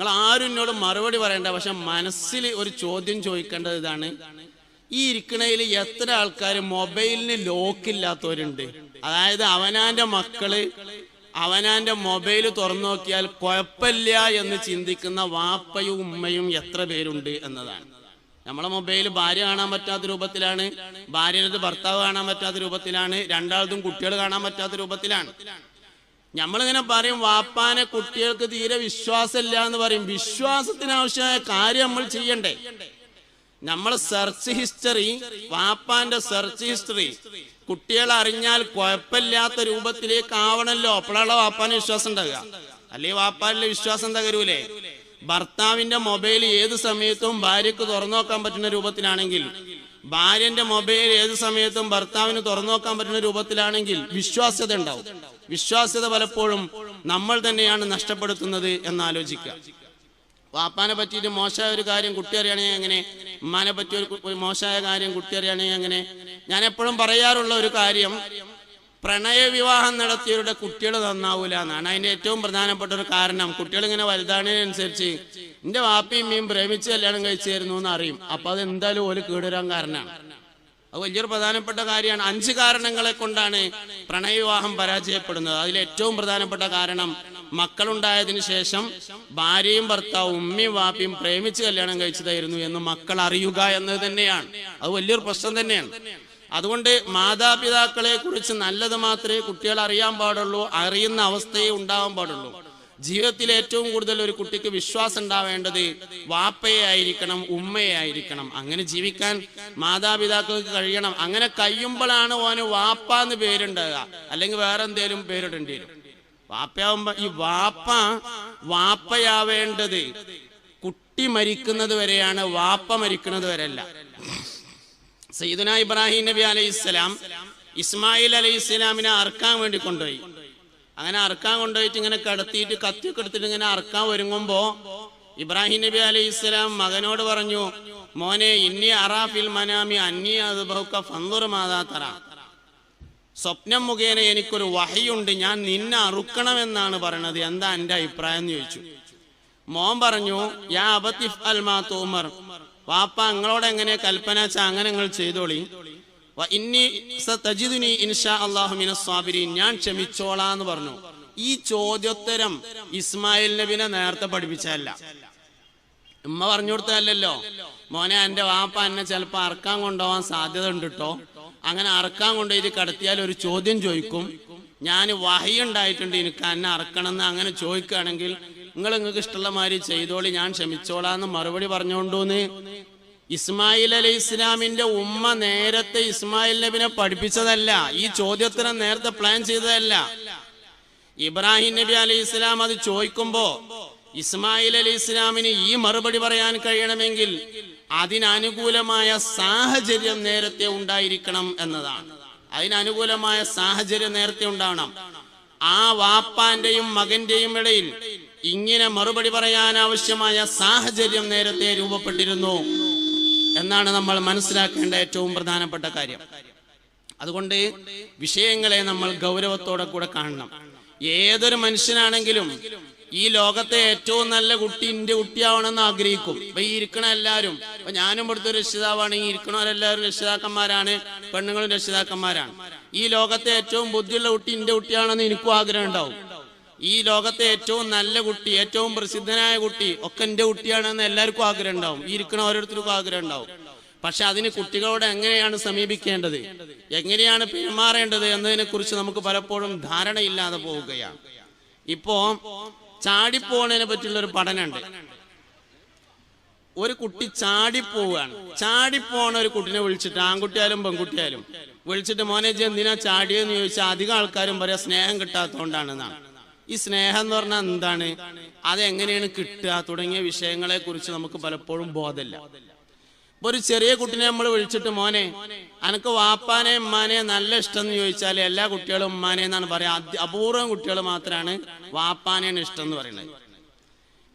നിങ്ങൾ ആരും എന്നോട് മറുപടി പറയണ്ട പക്ഷെ മനസ്സിൽ ഒരു ചോദ്യം ചോദിക്കേണ്ടത് ഇതാണ്. ഈ ഇരിക്കണയിൽ എത്ര ആൾക്കാർ മൊബൈലിന് ലോക്കില്ലാത്തവരുണ്ട് അതായത് അവനാന്റെ മക്കൾ അവനാന്റെ മൊബൈൽ തുറന്നു നോക്കിയാൽ കുഴപ്പമില്ല എന്ന് ചിന്തിക്കുന്ന വാപ്പയും ഉമ്മയും എത്ര പേരുണ്ട് എന്നതാണ്. നമ്മളെ മൊബൈൽ ഭാര്യ കാണാൻ പറ്റാത്ത രൂപത്തിലാണ് ഭാര്യനത് ഭർത്താവ് കാണാൻ പറ്റാത്ത രൂപത്തിലാണ് രണ്ടാളതും കുട്ടികൾ കാണാൻ പറ്റാത്ത രൂപത്തിലാണ്. നമ്മളിങ്ങനെ പറയും വാപ്പാനെ കുട്ടികൾക്ക് തീരെ വിശ്വാസമില്ല എന്ന് പറയും. വിശ്വാസത്തിന് ആവശ്യമായ കാര്യം നമ്മൾ ചെയ്യണ്ടേ? നമ്മൾ സെർച്ച് ഹിസ്റ്ററി വാപ്പാന്റെ സെർച്ച് ഹിസ്റ്ററി കുട്ടികൾ അറിഞ്ഞാൽ കുഴപ്പമില്ലാത്ത രൂപത്തിലേക്ക് ആവണല്ലോ. അപ്പോഴാണ് വാപ്പാന് വിശ്വാസം ഉണ്ടാകുക അല്ലെങ്കിൽ വാപ്പാനിലെ വിശ്വാസം തകരൂലേ ഭർത്താവിന്റെ മൊബൈൽ ഏത് സമയത്തും ഭാര്യക്ക് തുറന്നു നോക്കാൻ പറ്റുന്ന രൂപത്തിലാണെങ്കിൽ ഭാര്യന്റെ മൊബൈൽ ഏത് സമയത്തും ഭർത്താവിന് തുറന്നു നോക്കാൻ പറ്റുന്ന രൂപത്തിലാണെങ്കിൽ വിശ്വാസ്യത ഉണ്ടാവും. വിശ്വാസ്യത പലപ്പോഴും നമ്മൾ തന്നെയാണ് നഷ്ടപ്പെടുത്തുന്നത് എന്നാലോചിക്കുക. വാപ്പാനെ പറ്റിയിട്ട് മോശമായ ഒരു കാര്യം കുട്ടി അറിയണമെങ്കിൽ എങ്ങനെ? ഉമ്മാനെ പറ്റിയ ഒരു മോശമായ കാര്യം കുട്ടി അറിയണമെങ്കിൽ എങ്ങനെ? ഞാൻ എപ്പോഴും പറയാറുള്ള ഒരു കാര്യം പ്രണയ വിവാഹം നടത്തിയവരുടെ കുട്ടികൾ നന്നാവൂല എന്നാണ്. അതിന്റെ ഏറ്റവും പ്രധാനപ്പെട്ട ഒരു കാരണം കുട്ടികൾ ഇങ്ങനെ വലുതാണതിനനുസരിച്ച് എന്റെ വാപ്പയും മീൻ പ്രേമിച്ച് കല്യാണം കഴിച്ചായിരുന്നു എന്ന് അറിയും. അപ്പൊ അത് എന്തായാലും ഓൽ കേടുവരാൻ കാരണമാണ്. അത് വലിയൊരു പ്രധാനപ്പെട്ട കാര്യമാണ്. അഞ്ച് കാരണങ്ങളെ കൊണ്ടാണ് പ്രണയവിവാഹം പരാജയപ്പെടുന്നത്. അതിൽ ഏറ്റവും പ്രധാനപ്പെട്ട കാരണം മക്കളുണ്ടായതിന് ശേഷം ഭാര്യയും ഭർത്താവും ഉമ്മയും വാപ്പയും പ്രേമിച്ച് കല്യാണം കഴിച്ചതായിരുന്നു എന്ന് മക്കൾ അറിയുക എന്നത് തന്നെയാണ്. അത് വലിയൊരു പ്രശ്നം തന്നെയാണ്. അതുകൊണ്ട് മാതാപിതാക്കളെ കുറിച്ച് നല്ലത് മാത്രമേ കുട്ടികൾ അറിയാൻ പാടുള്ളൂ അറിയുന്ന അവസ്ഥയെ ഉണ്ടാവാൻ പാടുള്ളൂ. ജീവിതത്തിൽ ഏറ്റവും കൂടുതൽ ഒരു കുട്ടിക്ക് വിശ്വാസം ഉണ്ടാവേണ്ടത് വാപ്പയെ ആയിരിക്കണം ഉമ്മയെ ആയിരിക്കണം അങ്ങനെ ജീവിക്കാൻ മാതാപിതാക്കൾക്ക് കഴിയണം. അങ്ങനെ കഴിയുമ്പോഴാണ് ഓന് വാപ്പ എന്ന് പേരുണ്ടാകുക അല്ലെങ്കിൽ വേറെ എന്തേലും പേരിടേണ്ടി വരും. വാപ്പയാവുമ്പോ ഈ വാപ്പ വാപ്പയാവേണ്ടത് കുട്ടി മരിക്കുന്നത് വരെയാണ് വാപ്പ മരിക്കുന്നത് വരെയല്ല. സയ്യിദുന ഇബ്രാഹിം നബി അലൈഹി സ്വലാം ഇസ്മായിൽ അലൈഹി സ്വലാമിനെ അറക്കാൻ വേണ്ടി കൊണ്ടുപോയി. അങ്ങനെ അറക്കാൻ കൊണ്ടുപോയിട്ട് ഇങ്ങനെ കടത്തിയിട്ട് കത്തിയൊക്കെ എടുത്തിട്ട് ഇങ്ങനെ അറക്കാൻ ഒരുങ്ങുമ്പോ ഇബ്രാഹിം നബി അലൈഹി ഇസ്ലാം മകനോട് പറഞ്ഞു മോനെ ഇന്നി അറാഫിൽ മനാമി അന്നി അത് ബഹുക്ക സ്വപ്നം മുഖേന എനിക്കൊരു വഹയുണ്ട് ഞാൻ നിന്നെ അറുക്കണമെന്നാണ് പറയണത്. എന്താ എന്റെ അഭിപ്രായം എന്ന് ചോദിച്ചു. മോൻ പറഞ്ഞു യാ അബത്തിഫ് അൽ മാ തൂമർ. വാപ്പ നിങ്ങളോട് എങ്ങനെ കൽപ്പന വെച്ചാൽ അങ്ങനെ നിങ്ങൾ ചെയ്തോളി. ഞാൻ ക്ഷമിച്ചോളാന്ന് പറഞ്ഞു. ഈ ചോദ്യോത്തരം ഇസ്മായിൽ നബിനെ നേരത്തെ പഠിപ്പിച്ചല്ല ഉമ്മ പറഞ്ഞു കൊടുത്തല്ലോ മോനെ എന്റെ വാപ്പ എന്നെ ചിലപ്പോ അറക്കാൻ കൊണ്ടുപോകാൻ സാധ്യത ഉണ്ട് കേട്ടോ അങ്ങനെ അറക്കാൻ കൊണ്ടുപോയിട്ട് കടത്തിയാൽ ഒരു ചോദ്യം ചോദിക്കും. ഞാൻ വഹി ഉണ്ടായിട്ടുണ്ട് എനിക്ക് എന്നെ അറക്കണം എന്ന് അങ്ങനെ ചോദിക്കുകയാണെങ്കിൽ നിങ്ങൾ നിങ്ങൾക്ക് ഇഷ്ടമുള്ള മാതിരി ചെയ്തോളി ഞാൻ ക്ഷമിച്ചോളാന്ന് മറുപടി പറഞ്ഞുകൊണ്ടൂന്ന് ഇസ്മായിൽ അലൈഹി ഇസ്ലാമിന്റെ ഉമ്മ നേരത്തെ ഇസ്മായിൽ നബിനെ പഠിപ്പിച്ചതല്ല ഈ ചോദ്യോത്തരം നേരത്തെ പ്ലാൻ ചെയ്തതല്ല. ഇബ്രാഹിം നബി അലി ഇസ്ലാം അത് ചോദിക്കുമ്പോ ഇസ്മായിൽ അലി ഇസ്ലാമിന് ഈ മറുപടി പറയാൻ കഴിയണമെങ്കിൽ അതിനനുകൂലമായ സാഹചര്യം നേരത്തെ ഉണ്ടായിരിക്കണം എന്നതാണ്. അതിനനുകൂലമായ സാഹചര്യം നേരത്തെ ഉണ്ടാവണം. ആ വാപ്പാന്റെയും മകന്റെയും ഇടയിൽ ഇങ്ങനെ മറുപടി പറയാൻ ആവശ്യമായ സാഹചര്യം നേരത്തെ രൂപപ്പെട്ടിരുന്നു. എന്നാണ് നമ്മൾ മനസ്സിലാക്കേണ്ട ഏറ്റവും പ്രധാനപ്പെട്ട കാര്യം. അതുകൊണ്ട് വിഷയങ്ങളെ നമ്മൾ ഗൗരവത്തോടെ കൂടെ കാണണം. ഏതൊരു മനുഷ്യനാണെങ്കിലും ഈ ലോകത്തെ ഏറ്റവും നല്ല കുട്ടി എന്റെ കുട്ടിയാവണമെന്ന് ആഗ്രഹിക്കും. അപ്പൊ ഈ ഇരിക്കണ എല്ലാവരും ഇപ്പൊ ഞാനും ഇവിടുത്തെ രക്ഷിതാവാണ്. ഈ ഇരിക്കണവരെല്ലാവരും രക്ഷിതാക്കന്മാരാണ് പെണ്ണുങ്ങളും രക്ഷിതാക്കന്മാരാണ്. ഈ ലോകത്തെ ഏറ്റവും ബുദ്ധിയുള്ള കുട്ടി എന്റെ കുട്ടിയാണെന്ന് എനിക്കും ആഗ്രഹം ഉണ്ടാവും. ഈ ലോകത്തെ ഏറ്റവും നല്ല കുട്ടി ഏറ്റവും പ്രസിദ്ധനായ കുട്ടി ഒക്കെ എന്റെ കുട്ടിയാണെന്ന് എല്ലാവർക്കും ആഗ്രഹം ഉണ്ടാവും. ഈ ഇരിക്കണ ഓരോരുത്തർക്കും ആഗ്രഹം ഉണ്ടാവും. പക്ഷെ അതിന് കുട്ടികളോട് എങ്ങനെയാണ് സമീപിക്കേണ്ടത്? എങ്ങനെയാണ് പെരുമാറേണ്ടത് എന്നതിനെ കുറിച്ച് നമുക്ക് പലപ്പോഴും ധാരണയില്ലാതെ പോവുകയാണ്. ഇപ്പോ ചാടിപ്പോണതിനെ പറ്റിയുള്ള ഒരു പഠനമുണ്ട്. ഒരു കുട്ടി ചാടിപ്പോവുകയാണ് ചാടിപ്പോണ ഒരു കുട്ടിനെ വിളിച്ചിട്ട് ആൺകുട്ടിയാലും പെൺകുട്ടിയാലും വിളിച്ചിട്ട് മോനെ എന്തിനാ ചാടിയെന്ന് ചോദിച്ചാൽ അധികം ആൾക്കാരും പറയാ സ്നേഹം കിട്ടാത്തതുകൊണ്ടാണെന്നാണ്. ഈ സ്നേഹം എന്ന് പറഞ്ഞാൽ എന്താണ്? അതെങ്ങനെയാണ് കിട്ടുക? തുടങ്ങിയ വിഷയങ്ങളെ കുറിച്ച് നമുക്ക് പലപ്പോഴും ബോധമില്ല. ഇപ്പൊ ഒരു ചെറിയ കുട്ടിനെ നമ്മൾ വിളിച്ചിട്ട് മോനെ അനക്ക് വാപ്പാനെ ഉമ്മാനെ നല്ല ഇഷ്ടം എന്ന് ചോദിച്ചാൽ എല്ലാ കുട്ടികളും ഉമ്മാനെ എന്നാണ് പറയാ അതി- അപൂർവം കുട്ടികൾ മാത്രമാണ് വാപ്പാനെയാണ് ഇഷ്ടം എന്ന് പറയുന്നത്.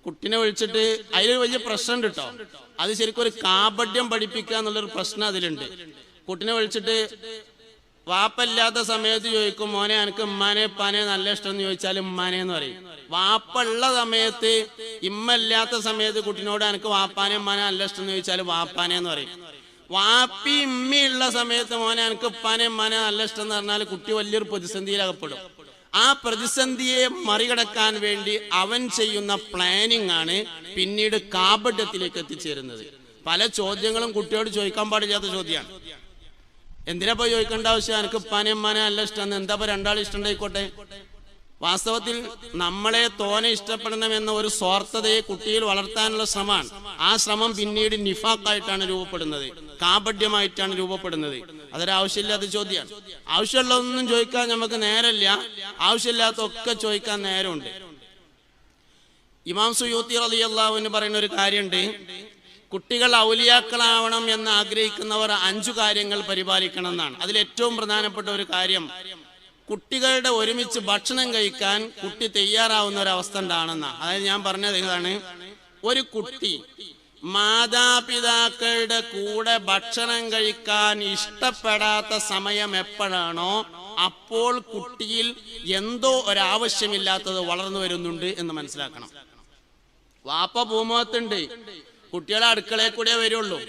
കുട്ടിനെ വിളിച്ചിട്ട് അതിലൊരു വലിയ പ്രശ്നം കേട്ടോ അത് ശരിക്കും ഒരു കാപഡ്യം പഠിപ്പിക്കുക എന്നുള്ളൊരു പ്രശ്നം അതിലുണ്ട്. കുട്ടിനെ വിളിച്ചിട്ട് വാപ്പല്ലാത്ത സമയത്ത് ചോദിക്കും മോനെ എനിക്ക് ഉമ്മാനെ ഉപ്പാനെ നല്ല ഇഷ്ടം എന്ന് ചോദിച്ചാൽ ഉമ്മാനെ എന്ന് പറയും. വാപ്പുള്ള സമയത്ത് ഇമ്മല്ലാത്ത സമയത്ത് കുട്ടിനോട് എനിക്ക് വാപ്പാനെ ഉമ്മാനെ നല്ല ഇഷ്ടം എന്ന് ചോദിച്ചാൽ വാപ്പാനെ എന്ന് പറയും. വാപ്പി ഇമ്മയുള്ള സമയത്ത് മോനെ എനിക്ക് ഉപ്പാനെ ഉമ്മാനെ നല്ല ഇഷ്ടം എന്ന് പറഞ്ഞാൽ കുട്ടി വലിയൊരു പ്രതിസന്ധിയിലകപ്പെടും ആ പ്രതിസന്ധിയെ മറികടക്കാൻ വേണ്ടി അവൻ ചെയ്യുന്ന പ്ലാനിങ് ആണ് പിന്നീട് കാപട്യത്തിലേക്ക് എത്തിച്ചേരുന്നത്. പല ചോദ്യങ്ങളും കുട്ടിയോട് ചോദിക്കാൻ പാടില്ലാത്ത ചോദ്യമാണ്. എന്തിനാ പോയി ചോദിക്കേണ്ട ആവശ്യം? എനിക്ക് ഉപ്പാനെ ഉമ്മാനെ നല്ല ഇഷ്ടം എന്താ രണ്ടാളും രണ്ടാൾ ഇഷ്ടണ്ടായിക്കോട്ടെ വാസ്തവത്തിൽ നമ്മളെ തോനെ ഇഷ്ടപ്പെടണം എന്ന ഒരു സ്വാർത്ഥതയെ കുട്ടിയിൽ വളർത്താനുള്ള ശ്രമമാണ്. ആ ശ്രമം പിന്നീട് നിഫാക്കായിട്ടാണ് രൂപപ്പെടുന്നത്. കാപഡ്യമായിട്ടാണ് രൂപപ്പെടുന്നത്. അതൊരാവശ്യമില്ലാത്ത ചോദ്യമാണ്. ആവശ്യമുള്ളതൊന്നും ചോദിക്കാൻ നമുക്ക് നേരമില്ല. ആവശ്യമില്ലാത്ത ഒക്കെ ചോദിക്കാൻ നേരമുണ്ട്. ഇമാം സുയൂത്തി അലി അള്ളാഹുവിന് പറയുന്ന ഒരു കാര്യമുണ്ട്. കുട്ടികൾ ഔലിയാക്കളാവണം എന്ന് ആഗ്രഹിക്കുന്നവർ അഞ്ചു കാര്യങ്ങൾ പരിപാലിക്കണം എന്നാണ് അതിൽ ഏറ്റവും പ്രധാനപ്പെട്ട ഒരു കാര്യം കുട്ടികളുടെ ഒരുമിച്ച് ഭക്ഷണം കഴിക്കാൻ കുട്ടി തയ്യാറാവുന്ന ഒരു അവസ്ഥ ഉണ്ടാണെന്നാണ് അതായത് ഞാൻ പറഞ്ഞത് ഇതാണ് ഒരു കുട്ടി മാതാപിതാക്കളുടെ കൂടെ ഭക്ഷണം കഴിക്കാൻ ഇഷ്ടപ്പെടാത്ത സമയം എപ്പോഴാണോ അപ്പോൾ കുട്ടിയിൽ എന്തോ ഒരാവശ്യമില്ലാത്തത് വളർന്നു വരുന്നുണ്ട് എന്ന് മനസ്സിലാക്കണം. വാപ്പ ഭൂമുഖത്തുണ്ട്. കുട്ടികളെ അടുക്കളയിൽ കൂടെ വരുള്ളൂ.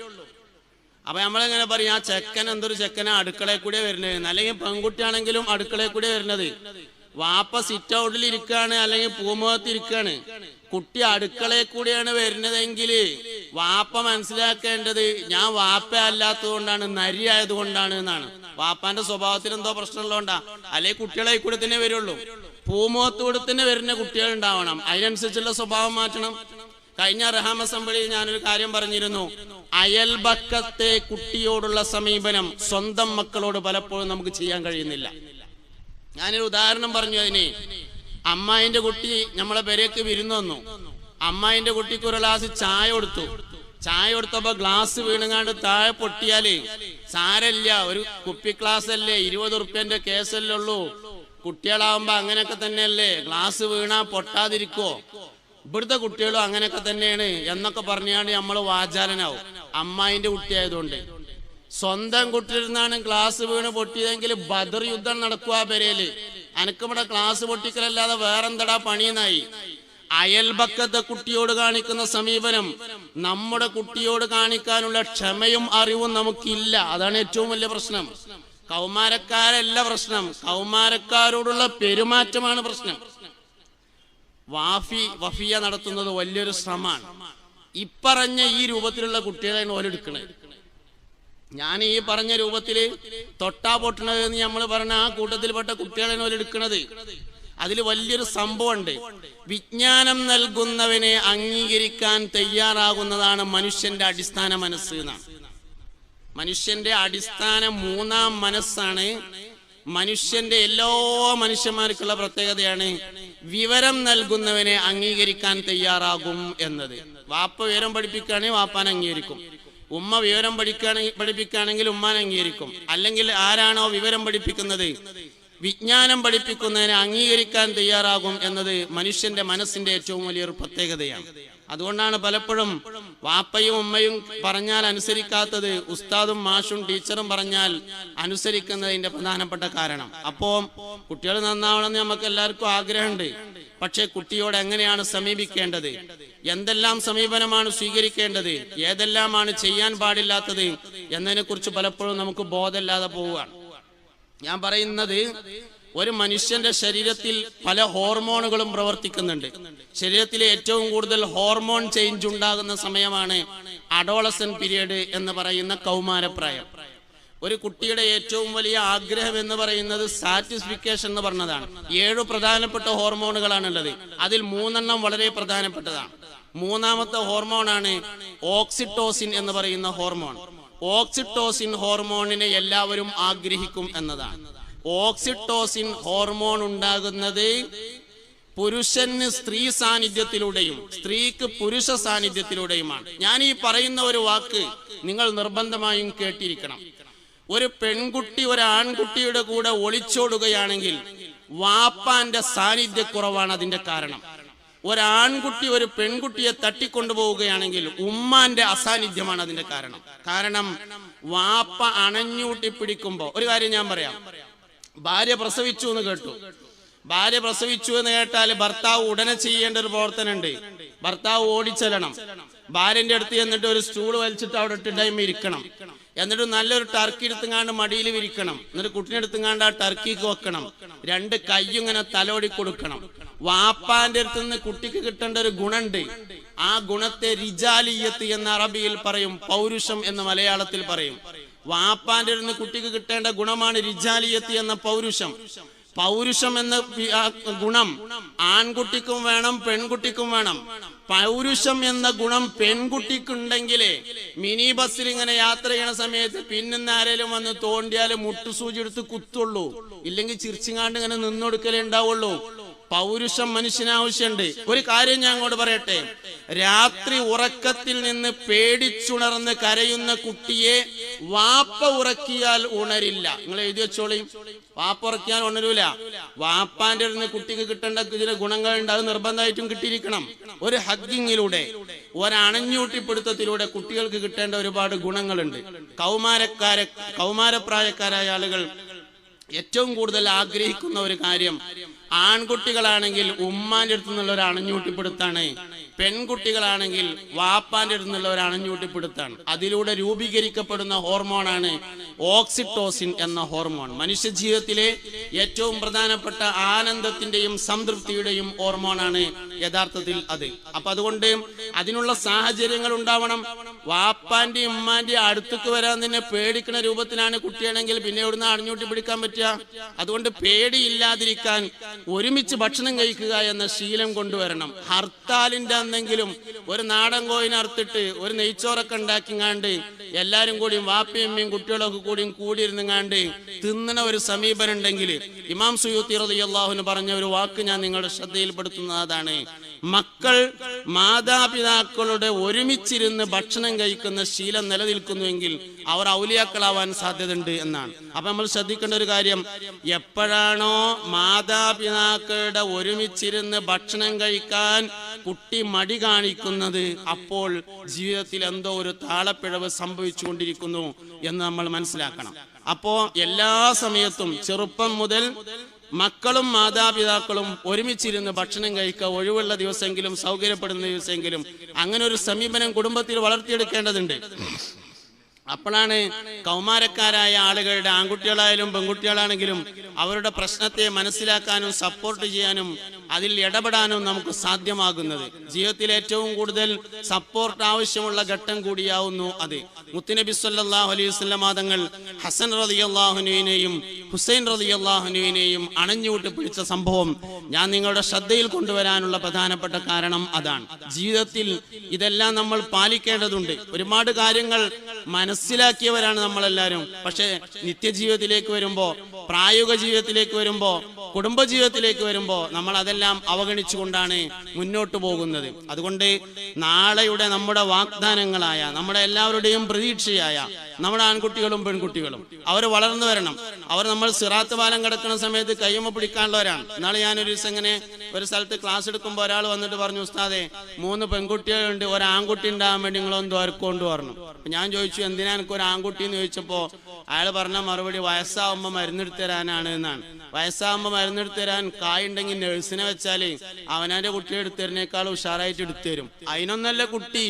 അപ്പൊ നമ്മളിങ്ങനെ പറയും ആ ചെക്കൻ എന്തൊരു ചെക്കനാ അടുക്കളയിൽ കൂടെ വരുന്നത്. അല്ലെങ്കിൽ പെൺകുട്ടിയാണെങ്കിലും അടുക്കളയിൽ കൂടെ വരുന്നത്. വാപ്പ സിറ്റ് ഔട്ടിൽ ഇരിക്കാണ് അല്ലെങ്കിൽ പൂമുഖത്ത് ഇരിക്കാണ് കുട്ടി അടുക്കളയിൽ കൂടെയാണ് വരുന്നതെങ്കിൽ വാപ്പ മനസ്സിലാക്കേണ്ടത് ഞാൻ വാപ്പ അല്ലാത്തത് കൊണ്ടാണ് നരി ആയതുകൊണ്ടാണ് എന്നാണ്. വാപ്പാന്റെ സ്വഭാവത്തിൽ എന്തോ പ്രശ്നമുള്ളതുകൊണ്ടാ. അല്ലെങ്കിൽ കുട്ടികളെ കൂടെ തന്നെ വരുള്ളൂ. പൂമുഖത്ത് കൂടെ തന്നെ വരുന്ന കുട്ടികൾ ഉണ്ടാവണം. അതിനനുസരിച്ചുള്ള സ്വഭാവം മാറ്റണം. കഴിഞ്ഞ റഹാം അസംബ്ലിയിൽ ഞാനൊരു കാര്യം പറഞ്ഞിരുന്നു. അയൽപക്കത്തെ കുട്ടിയോടുള്ള സമീപനം സ്വന്തം മക്കളോട് പലപ്പോഴും നമുക്ക് ചെയ്യാൻ കഴിയുന്നില്ല. ഞാനൊരു ഉദാഹരണം പറഞ്ഞു അതിന്. അമ്മായിന്റെ കുട്ടി നമ്മളെ പെരേക്ക് വിരുന്ന് വന്നു. അമ്മായിന്റെ കുട്ടിക്ക് ഒരു ഗ്ലാസ് ചായ കൊടുത്തു. ചായ കൊടുത്തപ്പോ ഗ്ലാസ് വീണുങ്ങാണ്ട് താഴെ പൊട്ടിയാൽ സാരല്ല ഒരു കുപ്പി ഗ്ലാസ് അല്ലേ ഇരുപത് ഉറുപ്പ്യന്റെ കേസല്ലേ ഉള്ളൂ. കുട്ടികളാവുമ്പോ അങ്ങനെയൊക്കെ തന്നെയല്ലേ ഗ്ലാസ് വീണാ പൊട്ടാതിരിക്കോ? ഇവിടുത്തെ കുട്ടികളും അങ്ങനെയൊക്കെ തന്നെയാണ് എന്നൊക്കെ പറഞ്ഞാണ് നമ്മൾ വാചാലനാവും. അമ്മായിന്റെ കുട്ടിയായതുകൊണ്ട്. സ്വന്തം കുട്ടിയിരുന്നാണ് ക്ലാസ് വീണ് പൊട്ടിയതെങ്കിൽ ബദർ യുദ്ധം നടക്കുക പെരയിൽ അനക്കിവിടെ ക്ലാസ് പൊട്ടിക്കലല്ലാതെ വേറെന്തടാ പണിയെന്നായി? അയൽപക്കത്തെ കുട്ടിയോട് കാണിക്കുന്ന സമീപനം. നമ്മുടെ കുട്ടിയോട് കാണിക്കാനുള്ള ക്ഷമയും അറിവും നമുക്കില്ല. അതാണ് ഏറ്റവും വലിയ പ്രശ്നം. കൗമാരക്കാരല്ല പ്രശ്നം. കൗമാരക്കാരോടുള്ള പെരുമാറ്റമാണ് പ്രശ്നം. വാഫി വഫിയ നടത്തുന്നത് വലിയൊരു ശ്രമമാണ്. ഇപ്പറഞ്ഞ ഈ രൂപത്തിലുള്ള കുട്ടികളെയാണ് ഓലെടുക്കണത് ഞാൻ ഈ പറഞ്ഞ രൂപത്തിൽ തൊട്ടാ പൊട്ടണത് എന്ന് നമ്മൾ പറഞ്ഞ ആ കൂട്ടത്തിൽപ്പെട്ട കുട്ടികളെയാണ് ഓലെടുക്കണത് അതിൽ വലിയൊരു സംഭവമുണ്ട്. വിജ്ഞാനം നൽകുന്നവനെ അംഗീകരിക്കാൻ തയ്യാറാകുന്നതാണ് മനുഷ്യന്റെ അടിസ്ഥാന മനസ്സ് എന്നാണ്. മനുഷ്യന്റെ അടിസ്ഥാന മൂന്നാം മനസ്സാണ് മനുഷ്യന്റെ എല്ലാ മനുഷ്യന്മാർക്കുള്ള പ്രത്യേകതയാണ് വിവരം നൽകുന്നവനെ അംഗീകരിക്കാൻ തയ്യാറാകും എന്നത്. വാപ്പ വിവരം പഠിപ്പിക്കുകയാണെങ്കിൽ വാപ്പാൻ അംഗീകരിക്കും. ഉമ്മ വിവരം പഠിക്കുകയാണെങ്കിൽ പഠിപ്പിക്കുകയാണെങ്കിൽ ഉമ്മാൻ അംഗീകരിക്കും. അല്ലെങ്കിൽ ആരാണോ വിവരം പഠിപ്പിക്കുന്നത്? വിജ്ഞാനം പഠിപ്പിക്കുന്നതിനെ അംഗീകരിക്കാൻ തയ്യാറാകും എന്നത് മനുഷ്യന്റെ മനസ്സിന്റെ ഏറ്റവും വലിയൊരു പ്രത്യേകതയാണ്. അതുകൊണ്ടാണ് പലപ്പോഴും വാപ്പയും ഉമ്മയും പറഞ്ഞാൽ അനുസരിക്കാത്തത് ഉസ്താദും മാഷും ടീച്ചറും പറഞ്ഞാൽ അനുസരിക്കുന്നതിന്റെ പ്രധാനപ്പെട്ട കാരണം. അപ്പോ കുട്ടികൾ നന്നാവണമെന്ന് നമുക്ക് എല്ലാവർക്കും ആഗ്രഹമുണ്ട്. പക്ഷേ കുട്ടിയോട് എങ്ങനെയാണ് സമീപിക്കേണ്ടത്? എന്തെല്ലാം സമീപനമാണ് സ്വീകരിക്കേണ്ടത്? ഏതെല്ലാമാണ് ചെയ്യാൻ പാടില്ലാത്തത്? എന്നതിനെ കുറിച്ച് പലപ്പോഴും നമുക്ക് ബോധമില്ലാതെ പോവുകയാണ്. ഞാൻ പറയുന്നത് ഒരു മനുഷ്യന്റെ ശരീരത്തിൽ പല ഹോർമോണുകളും പ്രവർത്തിക്കുന്നുണ്ട്. ശരീരത്തിലെ ഏറ്റവും കൂടുതൽ ഹോർമോൺ ചേഞ്ച് ഉണ്ടാകുന്ന സമയമാണ് അഡോളസൻ പീരിയഡ് എന്ന് പറയുന്ന കൗമാരപ്രായം. ഒരു കുട്ടിയുടെ ഏറ്റവും വലിയ ആഗ്രഹം എന്ന് പറയുന്നത് സാറ്റിസ്ഫിക്കേഷൻ എന്ന് പറഞ്ഞതാണ്. ഏഴു പ്രധാനപ്പെട്ട ഹോർമോണുകളാണുള്ളത്. അതിൽ മൂന്നെണ്ണം വളരെ പ്രധാനപ്പെട്ടതാണ്. മൂന്നാമത്തെ ഹോർമോണാണ് ഓക്സിറ്റോസിൻ എന്ന് പറയുന്ന ഹോർമോൺ. ഓക്സിറ്റോസിൻ ഹോർമോണിനെ എല്ലാവരും ആഗ്രഹിക്കും എന്നതാണ്. ഓക്സിറ്റോസിൻ ഹോർമോൺ ഉണ്ടാകുന്നത് പുരുഷന് സ്ത്രീ സാന്നിധ്യത്തിലൂടെയും സ്ത്രീക്ക് പുരുഷ സാന്നിധ്യത്തിലൂടെയുമാണ്. ഞാൻ ഈ പറയുന്ന ഒരു വാക്ക് നിങ്ങൾ നിർബന്ധമായും കേട്ടിരിക്കണം. ഒരു പെൺകുട്ടി ഒരു ആൺകുട്ടിയുടെ കൂടെ ഒളിച്ചോടുകയാണെങ്കിൽ വാപ്പാന്റെ സാന്നിധ്യക്കുറവാണ് അതിന്റെ കാരണം. ഒരാൺകുട്ടി ഒരു പെൺകുട്ടിയെ തട്ടിക്കൊണ്ടുപോവുകയാണെങ്കിൽ ഉമ്മാന്റെ അസാന്നിധ്യമാണ് അതിന്റെ കാരണം. കാരണം വാപ്പ അണഞ്ഞൂട്ടി പിടിക്കുമ്പോ ഒരു കാര്യം ഞാൻ പറയാം. ഭാര്യ പ്രസവിച്ചു എന്ന് കേട്ടു. ഭാര്യ പ്രസവിച്ചു എന്ന് കേട്ടാൽ ഭർത്താവ് ഉടനെ ചെയ്യേണ്ട ഒരു പ്രവർത്തനമുണ്ട്. ഭർത്താവ് ഓടിച്ചെല്ലണം. ഭാര്യന്റെ അടുത്ത് ചെന്നിട്ട് ഒരു സ്റ്റൂൾ വലിച്ചിട്ട് അവിടെ ഇട്ടിട്ടായ്മ ഇരിക്കണം. എന്നിട്ട് നല്ലൊരു ടർക്കി എടുത്തുങ്ങാണ്ട് മടിയിൽ വിരിക്കണം. എന്നിട്ട് കുട്ടിനെ എടുത്തുങ്ങാണ്ട് ആ ടർക്കിക്ക് വെക്കണം. രണ്ട് കൈയും ഇങ്ങനെ തലോടി കൊടുക്കണം. വാപ്പാന്റെ അടുത്ത് നിന്ന് കുട്ടിക്ക് കിട്ടേണ്ട ഒരു ഗുണുണ്ട് ആ ഗുണത്തെ റിജാലിയത്ത് എന്ന അറബിയിൽ പറയും പൗരുഷം എന്ന് മലയാളത്തിൽ പറയും. വാപ്പാന്റെ അടുത്ത് നിന്ന് കുട്ടിക്ക് കിട്ടേണ്ട ഗുണമാണ് രിജാലിയത്തി എന്ന പൗരുഷം. പൗരുഷം എന്ന ഗുണം ആൺകുട്ടിക്കും വേണം പെൺകുട്ടിക്കും വേണം. പൗരുഷം എന്ന ഗുണം പെൺകുട്ടിക്കുണ്ടെങ്കിലേ മിനി ബസ്സിൽ ഇങ്ങനെ യാത്ര ചെയ്യണ സമയത്ത് പിന്നിന്ന് ആരേലും വന്ന് തോണ്ടിയാലും മുട്ടുസൂചി എടുത്ത് കുത്തുള്ളൂ. ഇല്ലെങ്കിൽ ചിരിച്ചിങ്ങാണ്ട് ഇങ്ങനെ നിന്നൊടുക്കലേ ഉണ്ടാവുള്ളൂ. പൗരുഷം മനുഷ്യന് ആവശ്യമുണ്ട് ഒരു കാര്യം ഞാൻ അങ്ങോട്ട് പറയട്ടെ? രാത്രി ഉറക്കത്തിൽ നിന്ന് പേടിച്ചുണർന്ന് കരയുന്ന കുട്ടിയെ വാപ്പ ഉറക്കിയാൽ ഉണരില്ല. നിങ്ങൾ എഴുതി വെച്ചോളി. വാപ്പ ഉറക്കിയാൽ ഉണരൂല. വാപ്പാന്റെ നിന്ന് കുട്ടിക്ക് കിട്ടേണ്ട ചില ഗുണങ്ങൾ ഉണ്ട് അത് നിർബന്ധമായിട്ടും കിട്ടിയിരിക്കണം. ഒരു ഹഗ്ഗിങ്ങിലൂടെ ഒരണഞ്ഞൂട്ടിപ്പിടുത്തത്തിലൂടെ കുട്ടികൾക്ക് കിട്ടേണ്ട ഒരുപാട് ഗുണങ്ങളുണ്ട്. കൗമാരക്കാരെ കൗമാരപ്രായക്കാരായ ആളുകൾ ഏറ്റവും കൂടുതൽ ആഗ്രഹിക്കുന്ന ഒരു കാര്യം ആൺകുട്ടികളാണെങ്കിൽ ഉമ്മാന്റെ അടുത്തു നിന്നുള്ള ഒരു അണഞ്ഞൂട്ടിപ്പിടുത്താണ് പെൺകുട്ടികളാണെങ്കിൽ വാപ്പാന്റെ അടുത്ത് നിന്നുള്ള ഒരു അണഞ്ഞൂട്ടിപ്പിടുത്താണ് അതിലൂടെ രൂപീകരിക്കപ്പെടുന്ന ഹോർമോണാണ് ഓക്സിറ്റോസിൻ എന്ന ഹോർമോൺ. മനുഷ്യ ജീവിതത്തിലെ ഏറ്റവും പ്രധാനപ്പെട്ട ആനന്ദത്തിന്റെയും സംതൃപ്തിയുടെയും ഹോർമോണാണ് യഥാർത്ഥത്തിൽ അത്. അപ്പൊ അതുകൊണ്ട് അതിനുള്ള സാഹചര്യങ്ങൾ ഉണ്ടാവണം. വാപ്പാന്റെ ഉമ്മാന്റെയും അടുത്തേക്ക് വരാൻ തന്നെ പേടിക്കുന്ന രൂപത്തിലാണ് കുട്ടിയാണെങ്കിൽ പിന്നെ എവിടുന്ന് അണിഞ്ഞൂട്ടി പിടിക്കാൻ പറ്റുക? അതുകൊണ്ട് പേടിയില്ലാതിരിക്കാൻ ഒരുമിച്ച് ഭക്ഷണം കഴിക്കുക എന്ന ശീലം കൊണ്ടുവരണം. ഹർത്താലിന്റെ അന്നെങ്കിലും ഒരു നാടൻ കോയിനർത്തിട്ട് ഒരു നെയ്ച്ചോറൊക്കെ ഉണ്ടാക്കിങ്ങാണ്ട് എല്ലാരും കൂടിയും വാപ്പയും അമ്മയും കുട്ടികളൊക്കെ കൂടിയും കൂടിയിരുന്നുങ്ങാണ്ട് തിന്നണ ഒരു സമീപനം ഉണ്ടെങ്കിൽ ഇമാം സുയൂത്തി റതിയല്ലാഹുന് പറഞ്ഞ ഒരു വാക്ക് ഞാൻ നിങ്ങളുടെ ശ്രദ്ധയിൽപ്പെടുത്തുന്നതാണ്. മക്കൾ മാതാപിതാക്കളുടെ ഒരുമിച്ചിരുന്ന് ഭക്ഷണം കഴിക്കുന്ന ശീലം നിലനിൽക്കുന്നുവെങ്കിൽ അവർ ഔലിയാക്കളാവാൻ സാധ്യതയുണ്ട് എന്നാണ്. അപ്പൊ നമ്മൾ ശ്രദ്ധിക്കേണ്ട ഒരു കാര്യം എപ്പോഴാണോ മാതാപിതാക്കളുടെ ഒരുമിച്ചിരുന്ന് ഭക്ഷണം കഴിക്കാൻ കുട്ടി മടി കാണിക്കുന്നത് അപ്പോൾ ജീവിതത്തിൽ എന്തോ ഒരു താളപ്പിഴവ് സംഭവിച്ചുകൊണ്ടിരിക്കുന്നു എന്ന് നമ്മൾ മനസ്സിലാക്കണം. അപ്പോ എല്ലാ സമയത്തും ചെറുപ്പം മുതൽ മക്കളും മാതാപിതാക്കളും ഒരുമിച്ചിരുന്ന് ഭക്ഷണം കഴിക്കുക ഒഴിവുള്ള ദിവസമെങ്കിലും സൗകര്യപ്പെടുന്ന ദിവസമെങ്കിലും അങ്ങനെ ഒരു സമീപനം കുടുംബത്തിൽ വളർത്തിയെടുക്കേണ്ടതുണ്ട്. അപ്പോഴാണ് കൗമാരക്കാരായ ആളുകളുടെ ആൺകുട്ടികളായാലും പെൺകുട്ടികളാണെങ്കിലും അവരുടെ പ്രശ്നത്തെ മനസ്സിലാക്കാനും സപ്പോർട്ട് ചെയ്യാനും അതിൽ ഇടപെടാനും നമുക്ക് സാധ്യമാകുന്നത്. ജീവിതത്തിൽ ഏറ്റവും കൂടുതൽ സപ്പോർട്ട് ആവശ്യമുള്ള ഘട്ടം കൂടിയാവുന്നു അത്. മുത്തുനബി സല്ലാഹു അലൈഹി വസല്ലം മാതങ്ങൾ ഹസൻ റളിയല്ലാഹുനുവിനെയും ഹുസൈൻ അള്ളാഹുനുവിനെയും അണഞ്ഞുവിട്ട് പിടിച്ച സംഭവം ഞാൻ നിങ്ങളുടെ ശ്രദ്ധയിൽ കൊണ്ടുവരാനുള്ള പ്രധാനപ്പെട്ട കാരണം അതാണ്. ജീവിതത്തിൽ ഇതെല്ലാം നമ്മൾ പാലിക്കേണ്ടതുണ്ട്. ഒരുപാട് കാര്യങ്ങൾ മനസ്സിലാക്കിയവരാണ് നമ്മളെല്ലാവരും. പക്ഷേ നിത്യജീവിതത്തിലേക്ക് വരുമ്പോ പ്രായോഗിക ജീവിതത്തിലേക്ക് വരുമ്പോ കുടുംബജീവിതത്തിലേക്ക് വരുമ്പോൾ നമ്മൾ അതെല്ലാം അവഗണിച്ചുകൊണ്ടാണ് മുന്നോട്ട് പോകുന്നത്. അതുകൊണ്ട് നാളെയുടെ നമ്മുടെ വാഗ്ദാനങ്ങളായ നമ്മുടെ എല്ലാവരുടെയും പ്രതീക്ഷയായ നമ്മുടെ ആൺകുട്ടികളും പെൺകുട്ടികളും. അവർ വളർന്നു വരണം. അവർ നമ്മൾ സിറാത്ത് പാലം കിടക്കുന്ന സമയത്ത് കയ്യുമ്മ പിടിക്കാനുള്ളവരാണ്. ഞാൻ ഒരു ദിവസം ഇങ്ങനെ ഒരു സ്ഥലത്ത് ക്ലാസ് എടുക്കുമ്പോൾ ഒരാൾ വന്നിട്ട് പറഞ്ഞു ഉസ്താദെ മൂന്ന് പെൺകുട്ടികളുണ്ട്. ഒരു ആൺകുട്ടി ഉണ്ടാകാൻ വേണ്ടി നിങ്ങളൊന്ന് ദ്വാരക്കൊണ്ട് പറഞ്ഞു ഞാൻ ചോദിച്ചു എന്തിനാ എനിക്ക് ഒരു ആൺകുട്ടി എന്ന് ചോദിച്ചപ്പോൾ അയാൾ പറഞ്ഞ മറുപടി വയസ്സാവുമ്പോ മരുന്നെടുത്ത് തരാനാണ് എന്നാണ്. വയസ്സാകുമ്പോ മരുന്നെടുത്ത് തരാൻ കായുണ്ടെങ്കിൽ നഴ്സിനെ വെച്ചാലേ അവനാന്റെ കുട്ടിയെ എടുത്തു തരുന്നേക്കാൾ ഉഷാറായിട്ട് എടുത്തു തരും. അതിനൊന്നല്ല കുട്ടി.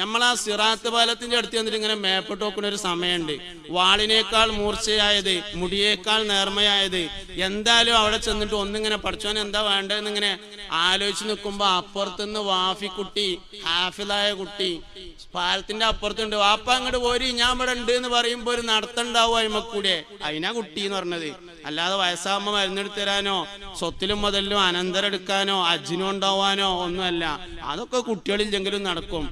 നമ്മൾ ആ സിറാത്ത് പാലത്തിന്റെ അടുത്ത് വന്നിട്ട് ഇങ്ങനെ മേപ്പെട്ട് നോക്കുന്ന ഒരു സമയമുണ്ട്. വാളിനേക്കാൾ മൂർച്ചയായത് മുടിയേക്കാൾ നേർമയായത് എന്തായാലും അവിടെ ചെന്നിട്ട് ഒന്നിങ്ങനെ പഠിച്ചോൻ എന്താ വേണ്ടതെന്ന് ഇങ്ങനെ ആലോചിച്ച് നിൽക്കുമ്പോ അപ്പുറത്തുനിന്ന് വാഫിക്കുട്ടി ഹാഫിലായ കുട്ടി പാലത്തിന്റെ അപ്പുറത്തുണ്ട്. വാപ്പ അങ്ങോട്ട് പോരി ഞാൻ ഇവിടെ ഉണ്ട് എന്ന് പറയുമ്പോ ഒരു നടത്തുണ്ടാവും അയിമക്കൂടെ. അതിനാ കുട്ടി എന്ന് പറഞ്ഞത്. അല്ലാതെ വയസ്സാകുമ്പോ മരുന്നെടുത്തരാനോ സ്വത്തിലും മുതലിലും അനന്തരം എടുക്കാനോ അജ്ജിനും ഉണ്ടാവാനോ ഒന്നുമല്ല. അതൊക്കെ കുട്ടികളില്ലെങ്കിലും നടക്കും.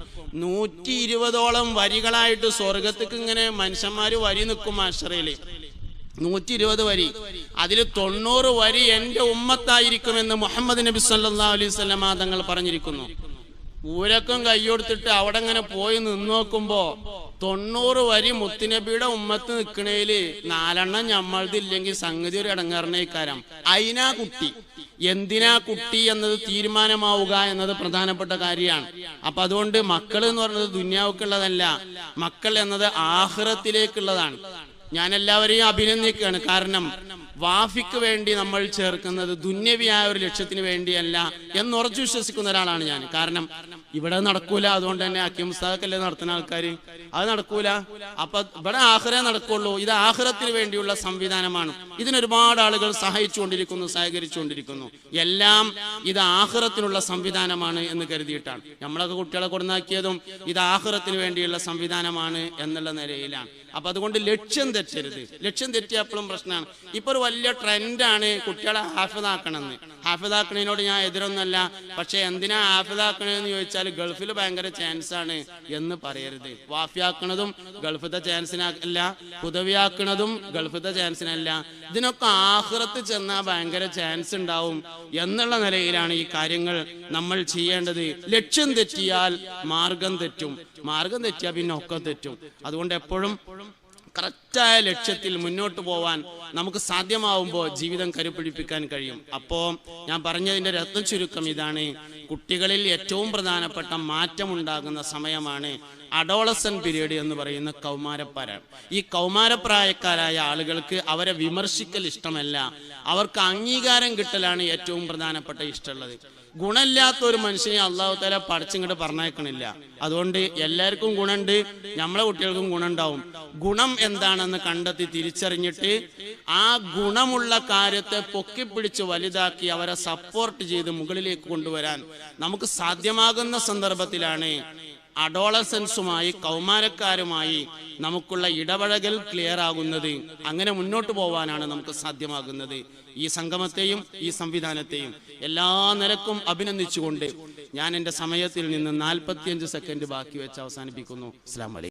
നൂറ്റി ഇരുപതോളം വരികളായിട്ട് സ്വർഗത്തേക്ക് ഇങ്ങനെ മനുഷ്യന്മാര് വരി നിൽക്കും ആശ്രയിൽ നൂറ്റി ഇരുപത് വരി. അതിൽ തൊണ്ണൂറ് വരി എന്റെ ഉമ്മത്തായിരിക്കുമെന്ന് മുഹമ്മദ് നബി സല്ലാ അലൈഹി സ്വലമ തങ്ങൾ പറഞ്ഞിരിക്കുന്നു. ഊരക്കം കൈയ്യൊടുത്തിട്ട് അവിടെ ഇങ്ങനെ പോയി നിന്ന് നോക്കുമ്പോ തൊണ്ണൂറ് വരി മുത്തുനബിയുടെ ഉമ്മത്ത് നിൽക്കണേൽ നാലെണ്ണം ഞമ്മളതില്ലെങ്കിൽ സംഗതി ഒരു ഇടങ്ങാറിനേക്കാരം. അയിനാ കുട്ടി. എന്തിനാ കുട്ടി എന്നത് തീരുമാനമാവുക എന്നത് പ്രധാനപ്പെട്ട കാര്യമാണ്. അപ്പൊ അതുകൊണ്ട് മക്കൾ എന്ന് പറയുന്നത് ദുന്യാവുക്കുള്ളതല്ല. മക്കൾ എന്നത് ആഹ്റത്തിലേക്കുള്ളതാണ്. ഞാൻ എല്ലാവരെയും അഭിനന്ദിക്കുകയാണ്. കാരണം വാഫിക്ക് വേണ്ടി നമ്മൾ ചേർക്കുന്നത് ദുന്യവിയായ ഒരു ലക്ഷ്യത്തിന് വേണ്ടിയല്ല എന്ന് ഉറച്ചു വിശ്വസിക്കുന്ന ഒരാളാണ് ഞാൻ. കാരണം ഇവിടെ നടക്കൂല. അതുകൊണ്ട് തന്നെ അക്കിം ഉസ്താദക്കല്ലേ നടത്തുന്ന ആൾക്കാർ അത് നടക്കൂല. അപ്പൊ ഇവിടെ ആഹ്റേ നടക്കുള്ളൂ. ഇത് ആഹ്റത്തിന് വേണ്ടിയുള്ള സംവിധാനമാണ്. ഇതിനൊരുപാട് ആളുകൾ സഹായിച്ചുകൊണ്ടിരിക്കുന്നു സഹകരിച്ചുകൊണ്ടിരിക്കുന്നു. എല്ലാം ഇത് ആഹ്റത്തിനുള്ള സംവിധാനമാണ് എന്ന് കരുതിയിട്ടാണ്. നമ്മളൊക്കെ കുട്ടികളെ കൊടുന്നാക്കിയതും ഇത് ആഹ്റത്തിന് വേണ്ടിയുള്ള സംവിധാനമാണ് എന്നുള്ള നിലയിലാണ്. അപ്പൊ അതുകൊണ്ട് ലക്ഷ്യം തെറ്റരുത്. ലക്ഷ്യം തെറ്റിയപ്പോഴും പ്രശ്നമാണ്. ഇപ്പൊ ഒരു വലിയ ട്രെൻഡാണ് കുട്ടികളെ ഹാഫിതാക്കണമെന്ന് ഹാഫിതാക്കണതിനോട് ഞാൻ എതിരൊന്നല്ല പക്ഷെ എന്തിനാ ഹാഫിതാക്കണെന്ന് ചോദിച്ചാൽ ഗൾഫിൽ ഭയങ്കര ചാൻസ് ആണ് എന്ന് പറയരുത്. വാഫിയാക്കണതും ഗൾഫിത്തെ ചാൻസിനല്ല പുതവിയാക്കണതും ഗൾഫിത്തെ ചാൻസിനല്ല ഇതിനൊക്കെ ആഹ്റത്ത് ചെന്നാൽ ഭയങ്കര ചാൻസ് ഉണ്ടാവും എന്നുള്ള നിലയിലാണ് ഈ കാര്യങ്ങൾ നമ്മൾ ചെയ്യേണ്ടത്. ലക്ഷ്യം തെറ്റിയാൽ മാർഗം തെറ്റും. മാർഗം തെറ്റിയാൽ പിന്നെ ഒക്കെ തെറ്റും. അതുകൊണ്ട് എപ്പോഴും കറക്റ്റായ ലക്ഷ്യത്തിൽ മുന്നോട്ട് പോവാൻ നമുക്ക് സാധ്യമാവുമ്പോൾ ജീവിതം കരുപിടിപ്പിക്കാൻ കഴിയും. അപ്പോ ഞാൻ പറഞ്ഞതിന്റെ രത്ന ചുരുക്കം ഇതാണ്. കുട്ടികളിൽ ഏറ്റവും പ്രധാനപ്പെട്ട മാറ്റമുണ്ടാകുന്ന സമയമാണ് അഡോളസൻ പീരീഡ് എന്ന് പറയുന്ന കൗമാരപ്പാരാണ് ഈ കൗമാരപ്രായക്കാരായ ആളുകൾക്ക് അവരെ വിമർശിക്കൽ ഇഷ്ടമല്ല. അവർക്ക് അംഗീകാരം കിട്ടലാണ് ഏറ്റവും പ്രധാനപ്പെട്ട ഇഷ്ടമുള്ളത്. ഗുണമില്ലാത്ത ഒരു മനുഷ്യനെ അള്ളാഹു തല പഠിച്ചിങ്ങോട്ട് പറഞ്ഞേക്കണില്ല അതുകൊണ്ട് എല്ലാവർക്കും ഗുണമുണ്ട് നമ്മളെ കുട്ടികൾക്കും ഗുണമുണ്ടാവും. ഗുണം എന്താണെന്ന് കണ്ടെത്തി തിരിച്ചറിഞ്ഞിട്ട് ആ ഗുണമുള്ള കാര്യത്തെ പൊക്കിപ്പിടിച്ച് വലുതാക്കി അവരെ സപ്പോർട്ട് ചെയ്ത് മുകളിലേക്ക് കൊണ്ടുവരാൻ നമുക്ക് സാധ്യമാകുന്ന സന്ദർഭത്തിലാണ് അഡോളസൻസുമായി കൗമാരക്കാരുമായി നമുക്കുള്ള ഇടപഴകൽ ക്ലിയർ ആകുന്നത്. അങ്ങനെ മുന്നോട്ട് പോവാനാണ് നമുക്ക് സാധ്യമാകുന്നത്. ഈ സംഗമത്തെയും ഈ സംവിധാനത്തെയും എല്ലാ നിലക്കും അഭിനന്ദിച്ചുകൊണ്ട് ഞാൻ എന്റെ സമയത്തിൽ നിന്ന് നാൽപ്പത്തിയഞ്ച് സെക്കൻഡ് ബാക്കി വെച്ച് അവസാനിപ്പിക്കുന്നു. അസ്ലാം വലൈക്കും